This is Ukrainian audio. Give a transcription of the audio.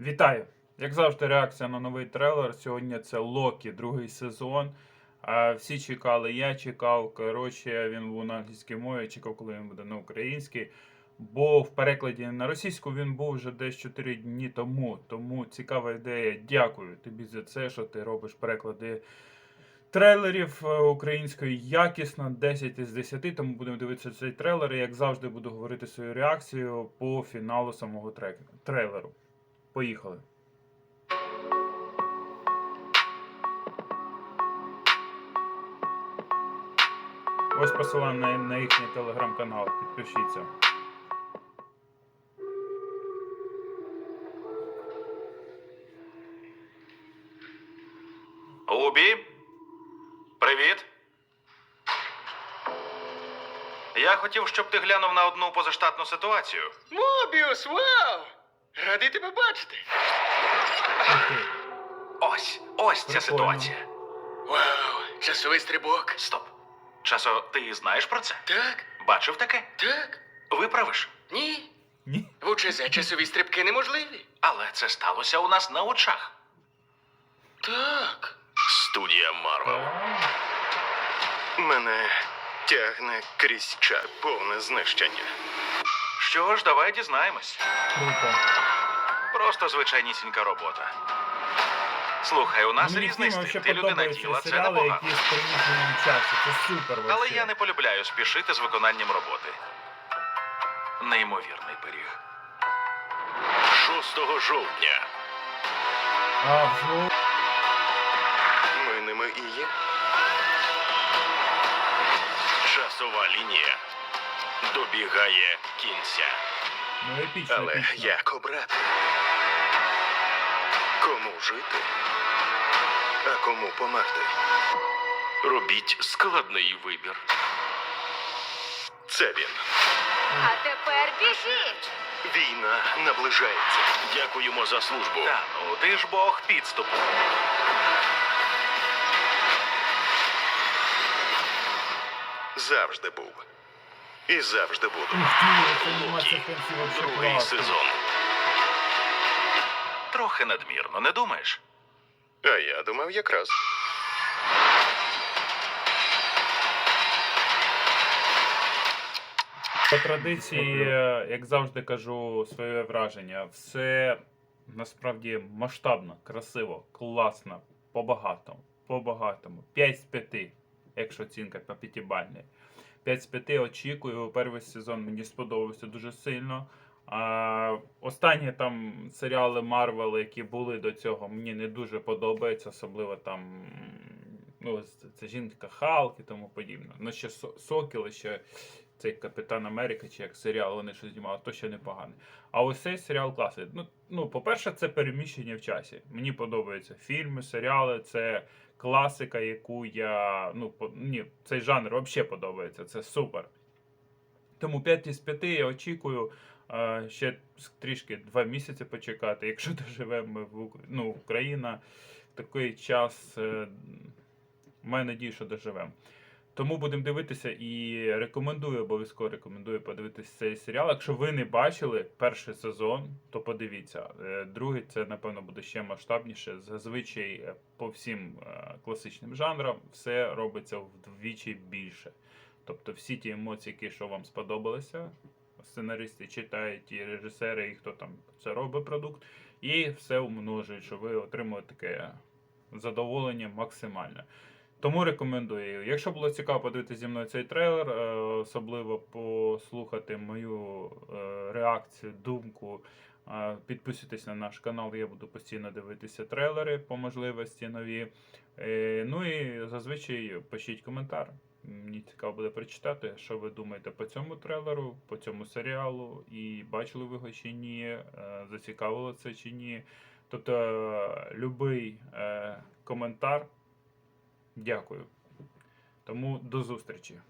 Вітаю! Як завжди, реакція на новий трейлер. Сьогодні це Локі, другий сезон. Всі чекали, я чекав. Коротше, він був на англійській мові, чекав, коли він буде на українській. Бо в перекладі на російську він був вже десь 4 дні тому. Тому цікава ідея. Дякую тобі за це, що ти робиш переклади трейлерів е, українською якісно, 10 із 10. Тому будемо дивитися цей трейлер. І як завжди, буду говорити свою реакцію по фіналу самого трейлеру. Поїхали. Ось посилання на, на їхній телеграм-канал. Підпишіться. Убі? Привіт. Я хотів, щоб ти глянув на одну позаштатну ситуацію. Мобіус, вау! Радий тебе бачити. Ось, ось ця Прикольно. ситуація. Вау, часовий стрибок. Стоп. Часо, ти знаєш про це? Так, Бачив таке? так, Виправиш. ні. Ні. В УЧЗ часові стрибки неможливі. Але це сталося у нас на очах. Так. Студія Марвел. Мене тягне крізь чар повне знищення. Що ж, давай дізнаємось. Круто. Просто звичайнісінька робота. Слухай, у нас Мені різний стиль. Ти людина тіла, це непогано. Це супер Але вообще. я не полюбляю спішити з виконанням роботи. Неймовірний пиріг. 6 жовтня. А, вже... Ми ними і є. Часова лінія добігає кінця. Ну, епічно, Але епічно. як обрати? Кому жити, а кому померти? Робіть складний вибір. Це він. А тепер біжіть! Війна наближається. Дякуємо за службу. Та ну, ти ж бог підступу. Завжди був. І завжди буду. Вообще Другий сезон. Трохи надмірно, не думаєш? А я думав якраз. По традиції, як завжди кажу своє враження, все насправді масштабно, красиво, класно, по-багатому. По-багатому. 5 з 5, якщо оцінка по п'ятибальній. 5 з 5 очікую. Перший сезон мені сподобався дуже сильно. А, останні там серіали Марвел, які були до цього, мені не дуже подобаються, особливо там. Ну, це жінка Халк і тому подібне. Ну, ще Со- Сокіл, ще цей Капітан Америка, чи як серіал, вони щось знімали, то ще непогано. А ось цей серіал класний. Ну, ну, по-перше, це переміщення в часі. Мені подобаються фільми, серіали, це класика, яку я. Ну, по, ні, цей жанр взагалі подобається. Це супер. Тому 5 із 5 я очікую. е, Ще трішки два місяці почекати. Якщо доживемо в ну, Україна такий час. е, Маю надію, що доживемо. Тому будемо дивитися і рекомендую, обов'язково рекомендую подивитися цей серіал. Якщо ви не бачили перший сезон, то подивіться. Е, Другий це, напевно, буде ще масштабніше. Зазвичай е, по всім е, класичним жанрам все робиться вдвічі більше. Тобто всі ті емоції, які що вам сподобалися, сценаристи читають, і режисери, і хто там це робить продукт, і все умножують, що ви отримуєте таке задоволення максимальне. Тому рекомендую. Якщо було цікаво подивитися зі мною цей трейлер, е, особливо послухати мою е, реакцію, думку. е, Підписуйтесь на наш канал, я буду постійно дивитися трейлери по можливості нові. Ну і зазвичай пишіть коментар. Мені цікаво буде прочитати, що ви думаєте по цьому трейлеру, по цьому серіалу, і бачили ви його чи ні, зацікавило це чи ні. Тобто, е, коментар. Дякую. Тому до зустрічі.